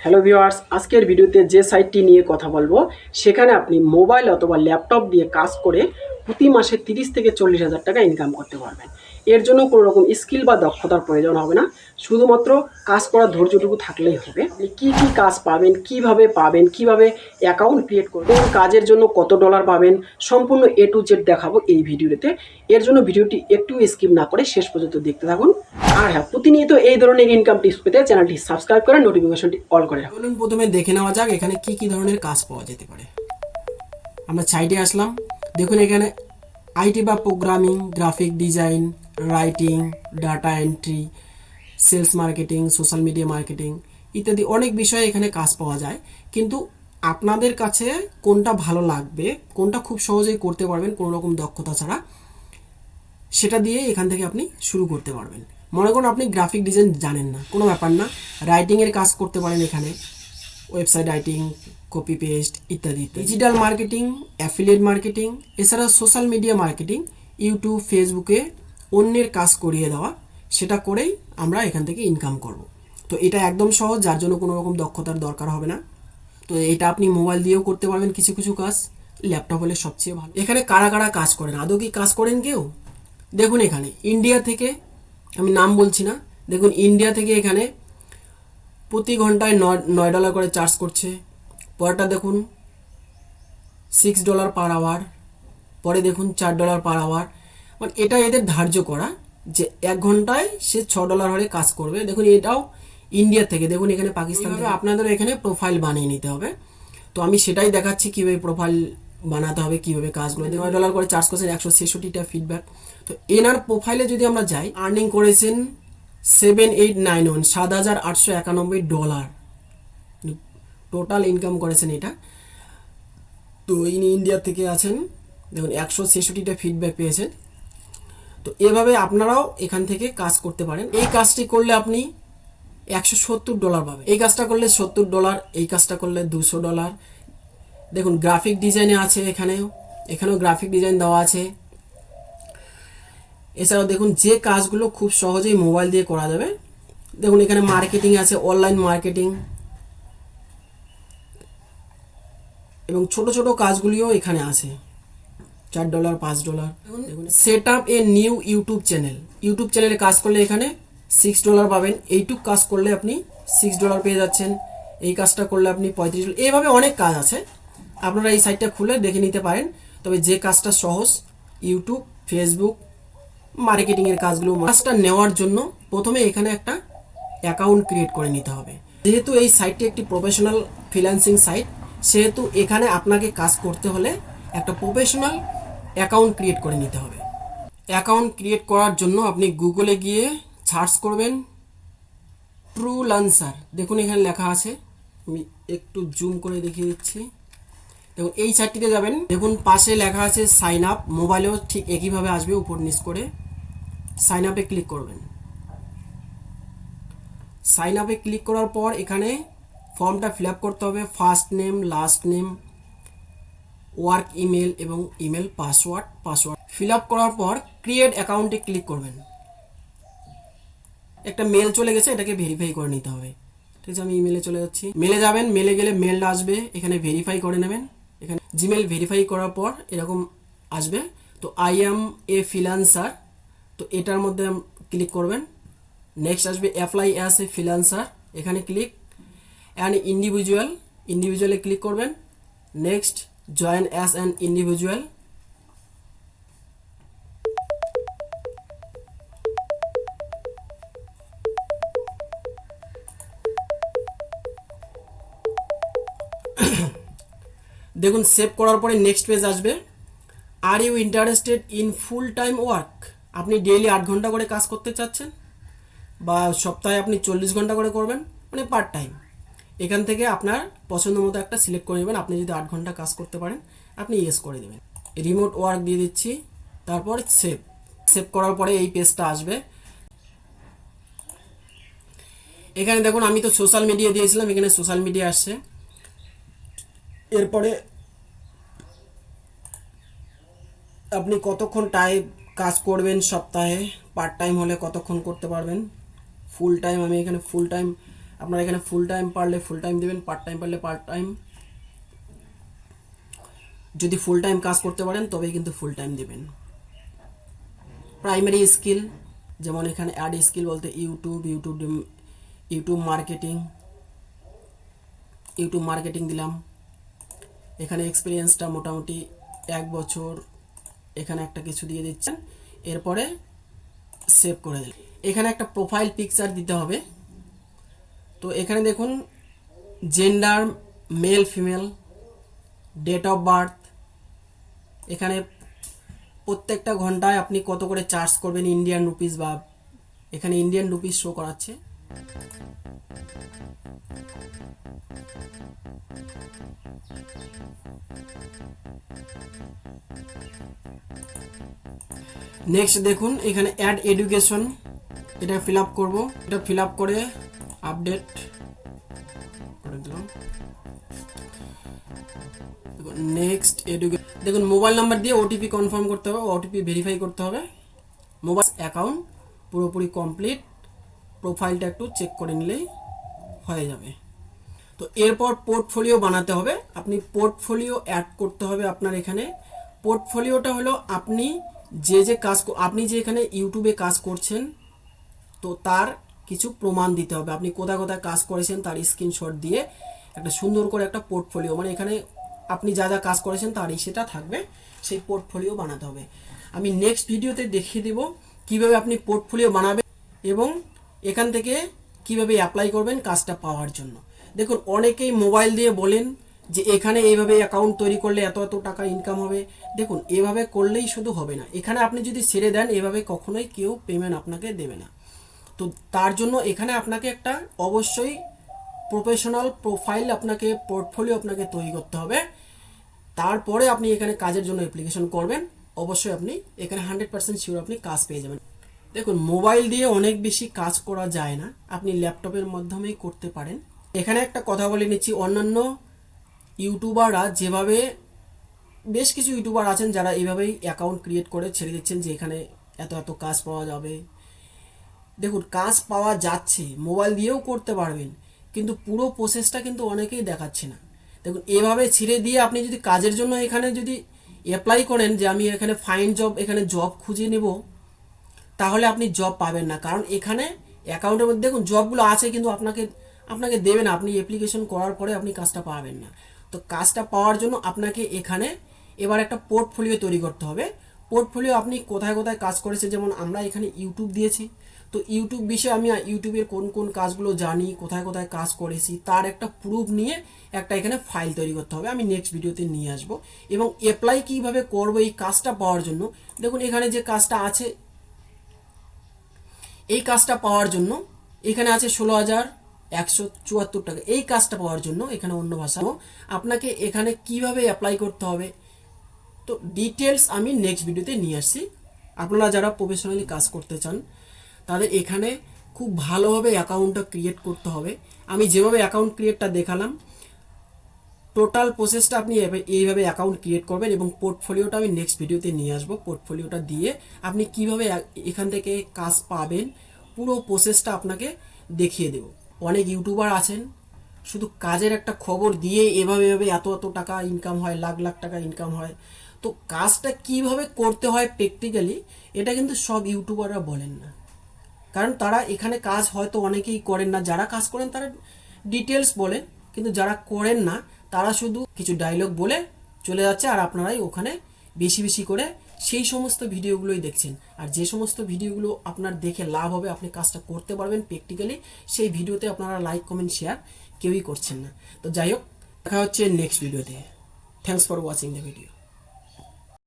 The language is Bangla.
হ্যালো ভিওয়ার্স আজকের ভিডিওতে যে সাইটটি নিয়ে কথা বলব, সেখানে আপনি মোবাইল অথবা ল্যাপটপ দিয়ে কাজ করে প্রতি মাসে তিরিশ থেকে চল্লিশ হাজার টাকা ইনকাম করতে পারবেন। এর জন্য কোনো রকম স্কিল বা দক্ষতার প্রয়োজন হবে না। শুধুমাত্র কাজ করার ধৈর্যটুকু থাকলেই হবে। কী কী কাজ পাবেন, কীভাবে পাবেন, কীভাবে অ্যাকাউন্ট ক্রিয়েট করবেন, কোন কাজের জন্য কত ডলার পাবেন, সম্পূর্ণ এ টু জেড দেখাবো এই ভিডিওতে। এর জন্য ভিডিওটি একটু স্কিপ না করে শেষ পর্যন্ত দেখতে থাকুন। আর হ্যাঁ প্রতিনিয়ত এই ধরনের ইনকাম টিপস পেতে চ্যানেলটি সাবস্ক্রাইব করে নোটিফিকেশনটি অল করে রাখুন। প্রথমে দেখে নেওয়া যাক এখানে কি কি ধরনের কাজ পাওয়া যেতে পারে। আমরা সাইডে আসলাম। দেখুন এখানে আইটি বা programming graphic design writing data entry sales marketing social media marketing ইত্যাদি অনেক বিষয়ে এখানে কাজ পাওয়া যায়। কিন্তু আপনাদের কাছে কোনটা ভালো লাগবে, কোনটা খুব সহজেই করতে পারবেন, কোনো রকম দক্ষতা ছাড়া, সেটা দিয়ে এখান থেকে আপনি শুরু করতে পারবেন। মনে করুন আপনি গ্রাফিক ডিজাইন জানেন না, কোনো ব্যাপার না। রাইটিংয়ের কাজ করতে পারেন এখানে। ওয়েবসাইট রাইটিং কপি পেস্ট ইত্যাদি ডিজিটাল মার্কেটিং অ্যাফিলিয়েট মার্কেটিং এছাড়া সোশ্যাল মিডিয়া মার্কেটিং ইউটিউব ফেসবুকে অন্যের কাজ করিয়ে দেওয়া, সেটা করেই আমরা এখান থেকে ইনকাম করব। তো এটা একদম সহজ, যার জন্য কোনো রকম দক্ষতার দরকার হবে না। তো এটা আপনি মোবাইল দিয়েও করতে পারবেন কিছু কিছু কাজ ল্যাপটপ হলে সবচেয়ে ভালো। এখানে কারা কারা কাজ করেন? আদৌ কি কাজ করেন কেউ? দেখুন এখানে ইন্ডিয়া থেকে, আমি নাম বলছি না, দেখুন ইন্ডিয়া থেকে এখানে প্রতি ঘন্টায় নয় নয় ডলার করে চার্জ করছে। পরেরটা দেখুন সিক্স ডলার পার আওয়ার পরে দেখুন চার ডলার পার আওয়ার মানে এটা এদের ধার্য করা যে এক ঘন্টায় সে ছ ডলার হলে কাজ করবে। দেখুন এটাও ইন্ডিয়া থেকে। দেখুন এখানে পাকিস্তান থেকে। আপনাদের এখানে প্রোফাইল বানিয়ে নিতে হবে। তো আমি সেটাই দেখাচ্ছি কীভাবে প্রোফাইল বানাতে হবে কীভাবে কাজগুলো। নয় ডলার করে চার্জ করছেন একশো ছেষট্টিটা ফিডব্যাক তো এনার প্রোফাইলে যদি আমরা যাই আর্নিং করেছেন সেভেন এইট নাইন ওয়ান সাত হাজার আটশো একানব্বই ডলার টোটাল ইনকাম করেছেন এটা। তো ইনি ইন্ডিয়া থেকে আছেন। দেখুন, একশো ছেষট্টিটা ফিডব্যাক পেয়েছেন। তো এভাবে আপনারাও এখান থেকে কাজ করতে পারেন। এই কাজটি করলে আপনি একশো সত্তর ডলার পাবেন। এই কাজটা করলে সত্তর ডলার এই কাজটা করলে দুশো ডলার দেখুন গ্রাফিক ডিজাইনে আছে এখানেও। এখানেও গ্রাফিক ডিজাইন দেওয়া আছে। এছাড়াও দেখুন, যে কাজগুলো খুব সহজেই মোবাইল দিয়ে করা যাবে, দেখুন এখানে মার্কেটিং আছে অনলাইন মার্কেটিং এবং ছোট ছোট কাজগুলিও এখানে আছে। চার ডলার পাঁচ dollar set up a new YouTube channel YouTube চ্যানেলে কাজ করলে এখানে সিক্স ডলার পাবেন। এইটুক কাজ করলে আপনি সিক্স ডলার পেয়ে যাচ্ছেন। এই কাজটা করলে আপনি পঁয়ত্রিশ ডলার এইভাবে অনেক কাজ আছে। আপনারা এই সাইটটা খুলে দেখে নিতে পারেন। তবে যে কাজটা সহজ ইউটিউব ফেসবুক মার্কেটিংয়ের কাজগুলো কাজটা নেওয়ার জন্য প্রথমে এখানে একটা অ্যাকাউন্ট ক্রিয়েট করে নিতে হবে। যেহেতু এই সাইটটি একটি প্রফেশনাল ফ্রিল্যান্সিং সাইট সেহেতু এখানে আপনাকে কাজ করতে হলে একটা প্রফেশনাল অ্যাকাউন্ট ক্রিয়েট করে নিতে হবে। অ্যাকাউন্ট ক্রিয়েট করার জন্য আপনি গুগলে গিয়ে সার্চ করবেন ট্রু লান্সার দেখুন এখানে লেখা আছে। আমি একটু জুম করে দেখিয়ে দিচ্ছি। দেখুন, এই সাইটটিতে যাবেন। দেখুন, পাশে লেখা আছে সাইন আপ মোবাইলেও ঠিক একইভাবে আসবে উপর নিচ করে। সাইন আপে ক্লিক করবেন। সাইন আপে ক্লিক করার পর এখানে ফর্মটা ফিল করতে হবে first name last name work email এবং ইমেল পাসওয়ার্ড পাসওয়ার্ড ফিল করার পর ক্রিয়েট অ্যাকাউন্টে ক্লিক করবেন। একটা মেল চলে গেছে, এটাকে ভেরিফাই করে নিতে হবে। ঠিক আছে, আমি ইমেলে চলে যাচ্ছি। মেলে যাবেন মেলে গেলে মেলটা আসবে, এখানে ভেরিফাই করে নেবেন। এখানে জিমেল ভেরিফাই করার পর এরকম আসবে। তো আই এম এ ফিলান্সার তো এটার মধ্যে ক্লিক করবেন। নেক্সট আসবে অ্যাপ্লাই অ্যাজ এ ফিলান্সার এখানে ক্লিক অ্যান্ড ইন্ডিভিজুয়াল ইন্ডিভিজুয়ালে ক্লিক করবেন। Next join as an individual দেখুন সেভ করার পরে নেক্সট পেজ আসবে। Are you interested in full time work আপনি ডেইলি আট ঘণ্টা করে কাজ করতে চাচ্ছেন বা সপ্তাহে আপনি চল্লিশ ঘণ্টা করে করবেন মানে পার্ট টাইম এখান থেকে আপনার পছন্দ মতো একটা সিলেক্ট করে নেবেন, আপনি যদি আট ঘণ্টা কাজ করতে পারেন, আপনি ইয়েস করে দেবেন। রিমোট ওয়ার্ক দিয়ে দিচ্ছি, তারপর সেভ সেভ করার পরে এই পেজটা আসবে। এখানে দেখুন, আমি তো সোশ্যাল মিডিয়া দিয়েছিলাম, এখানে সোশ্যাল মিডিয়া আসছে। এরপরে আপনি কতক্ষণ টাইম কাজ করবেন সপ্তাহে পার্ট টাইম হলে কতক্ষণ করতে পারবেন? ফুল টাইম আমি এখানে ফুল টাইম আপনারা এখানে ফুল টাইম পারলে ফুল টাইম দেবেন পার্ট টাইম পারলে পার্ট টাইম যদি ফুল টাইম কাজ করতে পারেন, তবেই কিন্তু ফুল টাইম দেবেন। প্রাইমারি স্কিল যেমন এখানে অ্যাড স্কিল বলতে YouTube YouTube YouTube marketing YouTube marketing দিলাম। এখানে এক্সপিরিয়েন্সটা মোটামুটি এক বছর এখানে একটা কিছু দিয়ে দিচ্ছেন। এরপরে সেভ করে দিন। এখানে একটা প্রোফাইল পিকচার দিতে হবে। তো এখানে দেখুন gender male female date of birth এখানে প্রত্যেকটা ঘন্টায় আপনি কত করে চার্জ করবেন ইন্ডিয়ান রুপিস বা এখানে ইন্ডিয়ান রুপিস শো করাচ্ছে। নেক্সট দেখুন, এখানে অ্যাড এডুকেশন এটা ফিল আপ করব। এটা ফিল আপ করে আপডেট করে দিলাম। নেক্সট এডুকেশন দেখুন মোবাইল নাম্বার দিয়ে ওটিপি কনফার্ম করতে হবে ওটিপি ভেরিফাই করতে হবে। মোবাইল অ্যাকাউন্ট পুরোপুরি কমপ্লিট প্রোফাইলটা একটু চেক করে নিলেই হয়ে যাবে। তো এরপর পোর্টফোলিও বানাতে হবে। আপনি পোর্টফোলিও অ্যাড করতে হবে আপনার এখানে। পোর্টফোলিওটা হলো আপনি যে যে কাজ আপনি যে এখানে ইউটিউবে কাজ করছেন, তো তার কিছু প্রমাণ দিতে হবে। আপনি কোথায় কোথায় কাজ করেছেন তার স্ক্রিনশট দিয়ে একটা সুন্দর করে একটা পোর্টফোলিও মানে এখানে আপনি যা যা কাজ করেছেন তারই সেটা থাকবে, সেই পোর্টফোলিও বানাতে হবে। আমি নেক্সট ভিডিওতে দেখিয়ে দিব কীভাবে আপনি পোর্টফোলিও বানাবেন এবং এখান থেকে কীভাবে অ্যাপ্লাই করবেন কাজটা পাওয়ার জন্য। দেখুন, অনেকেই মোবাইল দিয়ে বলেন যে, এখানে এইভাবে অ্যাকাউন্ট তৈরি করলে এত এত টাকা ইনকাম হবে। দেখুন, এভাবে করলেই শুধু হবে না। এখানে আপনি যদি ছেড়ে দেন, এভাবে কখনোই কেউ পেমেন্ট আপনাকে দেবে না। তো তার জন্য এখানে আপনাকে একটা অবশ্যই প্রফেশনাল প্রোফাইল আপনাকে পোর্টফোলিও আপনাকে তৈরি করতে হবে। তারপরে আপনি এখানে কাজের জন্য অ্যাপ্লিকেশন করবেন। অবশ্যই আপনি এখানে হান্ড্রেড পার্সেন্ট শিওর আপনি কাজ পেয়ে যাবেন। দেখুন, মোবাইল দিয়ে অনেক বেশি কাজ করা যায় না। আপনি ল্যাপটপের মাধ্যমেই করতে পারেন। এখানে একটা কথা বলে নিচ্ছি, অন্যান্য ইউটিউবাররা যেভাবে, বেশ কিছু ইউটিউবার আছেন যারা এইভাবেই অ্যাকাউন্ট ক্রিয়েট করে ছেড়ে দিচ্ছেন যে এখানে এত এত কাজ পাওয়া যাবে। দেখুন, কাজ পাওয়া যাচ্ছে, মোবাইল দিয়েও করতে পারবেন, কিন্তু পুরো প্রসেসটা কিন্তু অনেকেই দেখাচ্ছে না। দেখুন, এভাবে ছিঁড়ে দিয়ে আপনি যদি কাজের জন্য এখানে যদি অ্যাপ্লাই করেন যে আমি এখানে ফাইন জব এখানে জব খুঁজে নেব তাহলে আপনি জব পাবেন না। কারণ এখানে অ্যাকাউন্টের মধ্যে দেখুন জবগুলো আছে কিন্তু আপনাকে আপনাকে দেবে না। আপনি অ্যাপ্লিকেশন করার পরে আপনি কাজটা পাবেন না। তো কাজটা পাওয়ার জন্য আপনাকে এখানে এবার একটা পোর্টফোলিও তৈরি করতে হবে। পোর্টফোলিও আপনি কোথায় কোথায় কাজ করেছেন? যেমন আমরা এখানে ইউটিউব দিয়েছি। তো ইউটিউব বিষয়ে আমি ইউটিউবের কোন কোন কাজগুলো জানি, কোথায় কোথায় কাজ করেছি, তার একটা প্রুফ নিয়ে একটা এখানে ফাইল তৈরি করতে হবে। আমি নেক্সট ভিডিওতে নিয়ে আসব। এবং অ্যাপ্লাই কীভাবে করব এই কাজটা পাওয়ার জন্য? দেখুন, এখানে যে কাজটা আছে এই কাজটা পাওয়ার জন্য এখানে আছে ষোলো হাজার একশো চুয়াত্তর টাকা। এই কাজটা পাওয়ার জন্য এখানে অন্য ভাষা। আপনাকে এখানে কীভাবে অ্যাপ্লাই করতে হবে? তো ডিটেলস আমি নেক্সট ভিডিওতে নিয়ে আসছি। আপনারা যারা প্রফেশনালি কাজ করতে চান, তাদের এখানে খুব ভালোভাবে অ্যাকাউন্টটা ক্রিয়েট করতে হবে। আমি যেভাবে অ্যাকাউন্ট ক্রিয়েটটা দেখালাম টোটাল প্রসেসটা আপনি এইভাবে অ্যাকাউন্ট ক্রিয়েট করবেন এবং পোর্টফোলিওটা আমি নেক্সট ভিডিওতে নিয়ে আসব। পোর্টফোলিওটা দিয়ে আপনি কীভাবে এখান থেকে কাজ পাবেন, পুরো প্রসেসটা আপনাকে দেখিয়ে দেব। অনেক ইউটিউবার আছেন, শুধু কাজের একটা খবর দিয়ে এভাবে এভাবে এত এত টাকা ইনকাম হয়, লাখ লাখ টাকা ইনকাম হয়। তো কাজটা কীভাবে করতে হয় প্র্যাকটিক্যালি এটা কিন্তু সব ইউটিউবাররা বলেন না। কারণ তারা এখানে কাজ হয়তো অনেকেই করেন না। যারা কাজ করেন তারা ডিটেলস বলেন, কিন্তু যারা করেন না তারা শুধু কিছু ডায়লগ বলে চলে যাচ্ছে আর আপনারাই ওখানে বেশি বেশি করে সেই সমস্ত ভিডিওগুলোই দেখছেন। আর যে সমস্ত ভিডিওগুলো আপনার দেখে লাভ হবে, আপনি কাজটা করতে পারবেন প্র্যাকটিক্যালি সেই ভিডিওতে আপনারা লাইক কমেন্ট শেয়ার কেউই করছেন না। তো যাই হোক, দেখা হচ্ছে নেক্সট ভিডিওতে thanks for watching the video